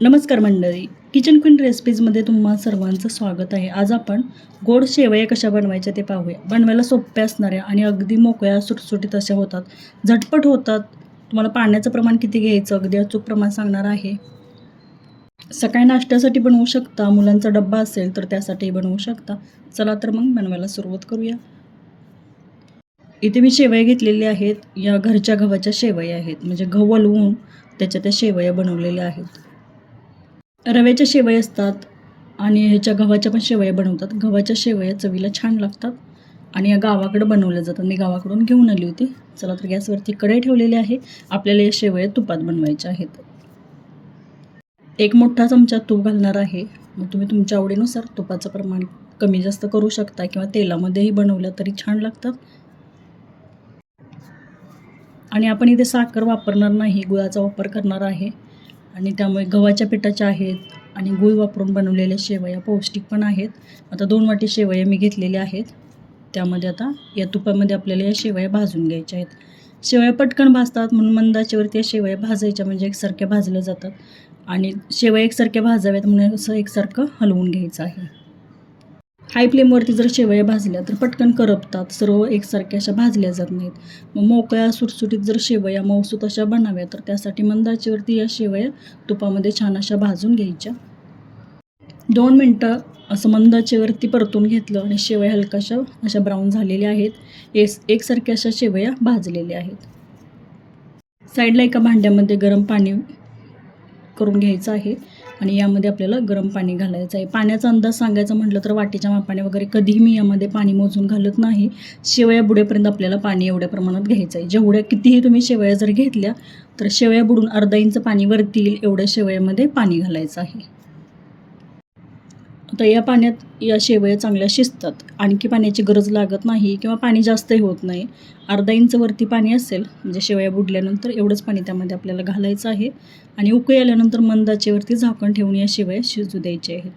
नमस्कार मंडळी. Kitchen queen रेसिपीजमध्ये तुम्हा सर्वांचं स्वागत आहे. आज आपण गोड शेवया कशा बनवायच्या ते पाहूया. बनवायला सोप्या असणाऱ्या आणि अगदी मोकळ्या सुटसुटीत अशा होतात. झटपट होतात. तुम्हाला पाण्याचं प्रमाण किती घ्यायचं? अगदी अचूक प्रमाण सांगणार आहे. सकाळी नाश्त्यासाठी बनवू शकता. मुलांचा डब्बा असेल तर त्यासाठी बनवू शकता. चला तर मग बनवायला सुरुवात करूया. इथे मी शेवया घेतलेली आहेत. या घरच्या गव्हाच्या शेवया आहेत. म्हणजे गहू वलवून त्याच्या त्या शेवया बनवलेल्या आहेत. रव्याच्या शेवया असतात आणि ह्याच्या गव्हाच्या पण शेवया बनवतात. गव्हाच्या शेवया चवीला छान लागतात आणि या गावाकडं बनवल्या जातात. मी गावाकडून घेऊन आली होती. चला तर गॅसवरती कढई ठेवलेली आहे. आपल्याला या शेवया तुपात बनवायच्या आहेत. एक मोठा चमचा तूप घालणार आहे. मग तुम्ही तुमच्या आवडीनुसार तुपाचं प्रमाण कमी जास्त करू शकता किंवा तेलामध्येही बनवलं तरी छान लागतात. आणि आपण इथे साखर वापरणार नाही गुळाचा वापर करणार आहे. आणि त्यामुळे गव्हाच्या पिठाच्या आहेत आणि गुळ वापरून बनवलेल्या शेवया पौष्टिक पण आहेत. आता दोन वाटी शेवया मी घेतलेल्या आहेत. त्यामध्ये आता या तुपामध्ये आपल्याला या शेवया भाजून घ्यायच्या आहेत. शेवया पटकन भाजतात म्हणून मंदाच्यावरती या शेवया भाजायच्या म्हणजे एकसारख्या भाजल्या जातात. आणि शेवया एकसारख्या भाजाव्यात म्हणून असं एकसारखं हलवून घ्यायचं आहे. हाय फ्लेमवरती जर शेवया भाजल्या तर पटकन करपतात. सर्व एकसारख्या अशा भाजल्या जात नाहीत. मग मोकळ्या सुटसुटीत जर शेवया मौसूत अशा बनाव्या तर त्यासाठी मंदाचीवरती या शेवया तुपामध्ये छान अशा भाजून घ्यायच्या. दोन मिनटं असं मंदाचेवरती परतून घेतलं आणि शेवया हलकाशा अशा ब्राऊन झालेल्या आहेत. एस एकसारख्या अशा शेवया भाजलेल्या आहेत. साईडला एका भांड्यामध्ये गरम पाणी करून घ्यायचं आहे. आणि यामध्ये आपल्याला गरम पाणी घालायचं आहे. पाण्याचा अंदाज सांगायचा म्हटलं तर वाटीच्या मापाने वगैरे कधीही मी यामध्ये पाणी मोजून घालत नाही. शेवया बुडेपर्यंत आपल्याला पाणी एवढ्या प्रमाणात घ्यायचं आहे. जेवढ्या कितीही तुम्ही शेवया जर घेतल्या तर शेवया बुडून अर्धा इंच पाणी वरती येईल एवढ्या शेवयामध्ये पाणी घालायचं आहे. तर या पाण्यात या शेवया चांगल्या शिजतात. आणखी पाण्याची गरज लागत नाही किंवा पाणी जास्तही होत नाही. अर्धा इंच वरती पाणी असेल म्हणजे शेवया बुडल्यानंतर एवढंच पाणी त्यामध्ये आपल्याला घालायचं आहे. आणि उकळी आल्यानंतर मंदाचेवरती झाकण ठेवून या शेवया शिजू द्यायचे आहेत.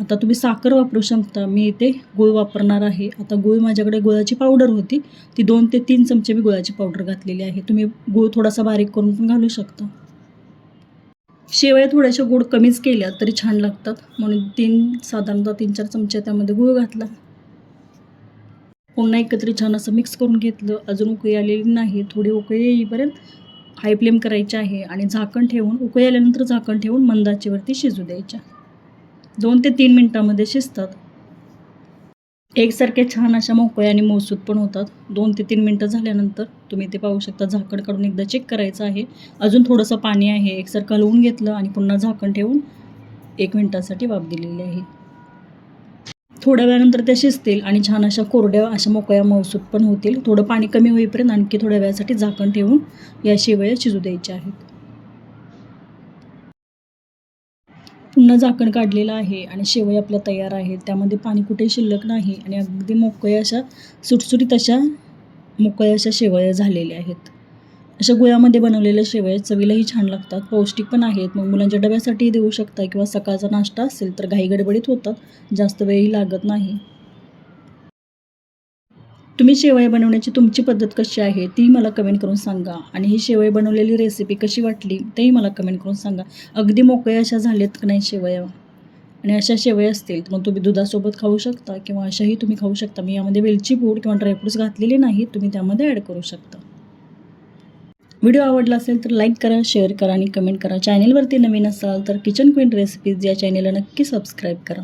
आता तुम्ही साखर वापरू शकता. मी इथे गुळ वापरणार आहे. आता गुळ माझ्याकडे गुळाची पावडर होती. ती दोन ते तीन चमचे मी गुळाची पावडर घातलेली आहे. तुम्ही गुळ थोडासा बारीक करून पण घालू शकता. शेवया थोड्याशा गोड कमीच केल्या तरी छान लागतात. म्हणून तीन साधारणतः तीन चार चमचे त्यामध्ये गूळ घातला. पुन्हा एकत्र छान असं मिक्स करून घेतलं. अजून उकळी आलेली नाही. थोडी उकळी येईपर्यंत हाय फ्लेम करायची आहे आणि झाकण ठेवून उकळी आल्यानंतर झाकण ठेवून मंदाचीवरती शिजू द्यायच्या. दोन ते तीन मिनटामध्ये शिजतात. एकसारख्या छान अशा मोकळ्या आणि मोसूत पण होतात. दोन ते तीन मिनटं झाल्यानंतर तुम्ही ते पाहू शकता. झाकण काढून एकदा चेक करायचं आहे. अजून थोडंसं पाणी आहे. एकसारखं हलवून घेतलं आणि पुन्हा झाकण ठेवून एक मिनटासाठी वाफ दिलेली आहे. थोड्या वेळानंतर त्या शिजतील आणि छान अशा कोरड्या अशा मोकळ्या मौसूत पण होतील. थोडं पाणी कमी होईपर्यंत आणखी थोड्या वेळासाठी झाकण ठेवून या शेवया शिजू द्यायच्या आहेत. पुन्हा झाकण काढलेलं आहे आणि शेवया आपल्या तयार आहेत. त्यामध्ये पाणी कुठे शिल्लक नाही आणि अगदी मोकळ्या अशा सुटसुटीत अशा मोकळ्या अशा शेवया झालेल्या आहेत. अशा गुळामध्ये बनवलेल्या शेवया चवीलाही छान लागतात पौष्टिक पण आहेत. मग मुलांच्या डब्यासाठीही देऊ शकता किंवा सकाळचा नाश्ता असेल तर घाई गडबडीत होतात जास्त वेळही लागत नाही. तुम्ही शेवया बनवण्याची तुमची पद्धत कशी आहे ती मला कमेंट करून सांगा. आणि ही शेवया बनवलेली रेसिपी कशी वाटली तेही मला कमेंट करून सांगा. अगदी मोकळ्या अशा झाल्यात का नाही शेवया? आणि अशा शेवया असतील मग तुम्ही दुधासोबत खाऊ शकता किंवा अशाही तुम्ही खाऊ शकता. मी यामध्ये वेलची पूड किंवा ड्रायफ्रूट्स घातलेले नाही तुम्ही त्यामध्ये ॲड करू शकता. व्हिडिओ आवडला असेल तर लाईक करा शेअर करा आणि कमेंट करा. चॅनेलवरती नवीन असाल तर किचन क्वीन रेसिपीज या चॅनेलला नक्की सबस्क्राईब करा.